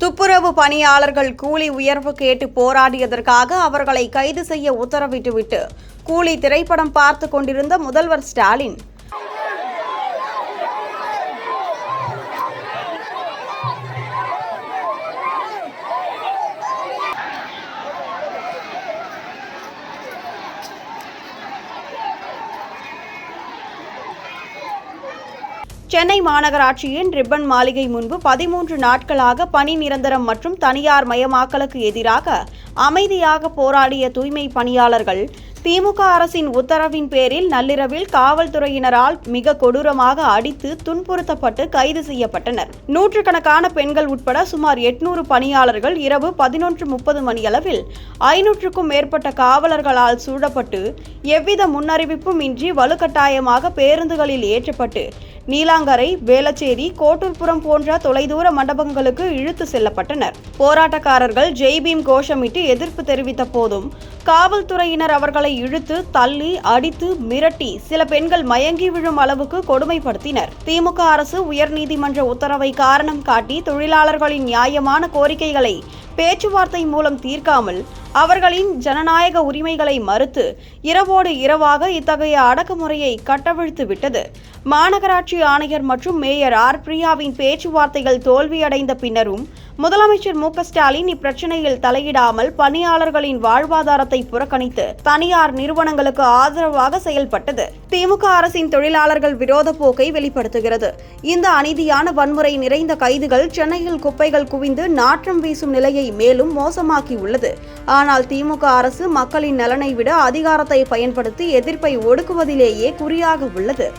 துப்புரவு பணியாளர்கள் கூலி உயர்வு கேட்டு போராடியதற்காக அவர்களை கைது செய்ய உத்தரவிட்டுவிட்டு கூலி திரைப்படம் பார்த்து கொண்டிருந்த முதல்வர் ஸ்டாலின் சென்னை மாநகராட்சியின் ரிப்பன் மாளிகை முன்பு பதிமூன்று நாட்களாக பணி நிரந்தரம் மற்றும் தனியார் மயமாக்கலுக்கு எதிராக அமைதியாக போராடிய தூய்மை பணியாளர்கள் திமுக அரசின் உத்தரவின் பேரில் நள்ளிரவில் காவல்துறையினரால் மிக கொடூரமாக அடித்து துன்புறுத்தப்பட்டு கைது செய்யப்பட்டனர். நூற்றுக்கணக்கான பெண்கள் உட்பட சுமார் எட்நூறு பணியாளர்கள் இரவு பதினொன்று முப்பது மணியளவில் ஐநூற்றுக்கும் மேற்பட்ட காவலர்களால் சூழப்பட்டு எவ்வித முன்னறிவிப்பும் இன்றி வலுக்கட்டாயமாக பேருந்துகளில் ஏற்றப்பட்டு நீலாங்கரை வேளச்சேரி கோட்டூர்புரம் போன்ற தொலைதூர மண்டபங்களுக்கு இழுத்து செல்லப்பட்டனர். போராட்டக்காரர்கள் ஜெய்பீம் கோஷமிட்டு எதிர்ப்பு தெரிவித்த போதும் காவல்துறையினர் அவர்களை இழுத்து தள்ளி அடித்து மிரட்டி சில பெண்கள் மயங்கி விழும் அளவுக்கு கொடுமைப்படுத்தினர். திமுக அரசு உயர்நீதிமன்ற உத்தரவை காரணம் காட்டி தொழிலாளர்களின் நியாயமான கோரிக்கைகளை பேச்சுவார்த்தை மூலம் தீர்க்காமல் அவர்களின் ஜனநாயக உரிமைகளை மறுத்து இரவோடு இரவாக இத்தகைய அடக்குமுறையை கட்டவிழ்த்து விட்டது மாநகராட்சி ஆணையர் மற்றும் மேயர் ஆர். பிரியாவின் பேச்சுவார்த்தைகள் தோல்வியடைந்த பின்னரும் முதலமைச்சர் மு ஸ்டாலின் இப்பிரச்சனையில் தலையிடாமல் பணியாளர்களின் வாழ்வாதாரத்தை புறக்கணித்து தனியார் நிறுவனங்களுக்கு ஆதரவாக செயல்பட்டது. திமுக அரசின் தொழிலாளர்கள் விரோத போக்கை வெளிப்படுத்துகிறது. இந்த அநீதியான வன்முறை நிறைந்த கைதுகள் சென்னையில் குப்பைகள் குவிந்து நாற்றம் வீசும் நிலையை மேலும் மோசமாக்கியுள்ளது. ஆனால் திமுக அரசு மக்களின் நலனை விட அதிகாரத்தை பயன்படுத்தி எதிர்ப்பை ஒடுக்குவதிலேயே குறியாக உள்ளது.